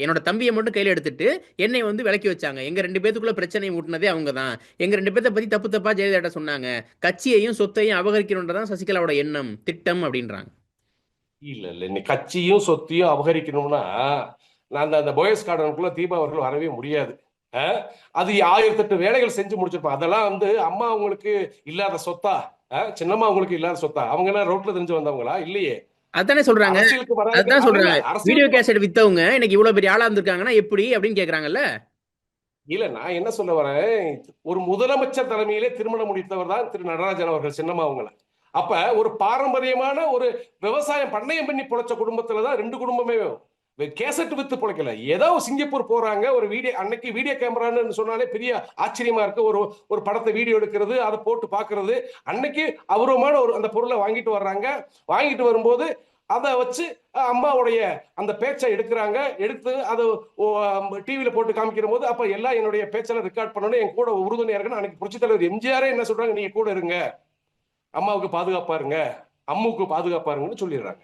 Okay என்னோட தம்பியை மட்டும் கையில எடுத்துட்டு என்னை வந்து விலக்கி வச்சாங்க. எங்க ரெண்டு பேத்துக்குள்ள பிரச்சனை ஊட்டினதே அவங்க தான் எங்க ரெண்டு பேர்த்த பத்தி தப்பு தப்பா ஜெயலலிதா சொன்னாங்க. கட்சியையும் சொத்தையும் அபகரிக்கணுன்றதான் சசிகலாவோட எண்ணம் திட்டம் அப்படின்றாங்க. இல்ல இல்ல. நீ கட்சியும் சொத்தையும் அபகரிக்கணும்னா நான் அந்த அந்த போயஸ் கார்டனுக்குள்ள தீபா வரவே முடியாது. அஹ்? அது ஆயிரத்தெட்டு வேலைகள் செஞ்சு முடிச்சிருப்பான் அதெல்லாம் வந்து அம்மா அவங்களுக்கு இல்லாத சொத்தா? சின்னம்மா அவங்களுக்கு இல்லாத சொத்தா? அவங்க என்ன ரோட்ல தெரிஞ்சு வந்தவங்களா? இல்லையே. அதானே சொல்றாங்க. அதான் சொல்றாங்க. வீடியோ கேசட் வித்தவங்க இன்னைக்கு இவ்வளவு பெரிய ஆளா இருந்திருக்காங்கன்னா எப்படி அப்படின்னு கேக்குறாங்கல்ல? இல்ல நான் என்ன சொல்ல வரேன்? ஒரு முதலமைச்சர் தலைமையிலே திருமணம் முடித்தவர் தான் திரு நடராஜன் அவர்கள் சின்னம்மா அவங்கள. அப்ப ஒரு பாரம்பரியமான ஒரு விவசாயம் பண்ணையம் பண்ணி பொழைச்ச குடும்பத்துல தான் ரெண்டு குடும்பமே கேசட் வித்து பிழைக்கல. ஏதோ சிங்கப்பூர் போறாங்க ஒரு வீடியோ அன்னைக்கு வீடியோ கேமரான்னு சொன்னாலே பெரிய ஆச்சரியமா இருக்கு. ஒரு ஒரு படத்தை வீடியோ எடுக்கிறது அதை போட்டு பாக்குறது அன்னைக்கு அபூர்வமான ஒரு அந்த பொருளை வாங்கிட்டு வர்றாங்க. வாங்கிட்டு வரும்போது அதை வச்சு அம்மாவுடைய அந்த பேச்சை எடுக்கிறாங்க. எடுத்து அதை டிவியில போட்டு காமிக்கிற போது அப்ப எல்லாம் என்னுடைய பேச்செல்லாம் ரெக்கார்ட் பண்ணணும் என் கூட உறுதுணையா இருக்குன்னு அன்னைக்கு புரட்சி தலைவர் எம்ஜிஆரே என்ன சொல்றாங்க? நீங்க கூட இருங்க. அம்மாவுக்கு பாதுகாப்பா இருங்க. அம்முக்கு பாதுகாப்பா இருங்கன்னு சொல்லிடுறாங்க.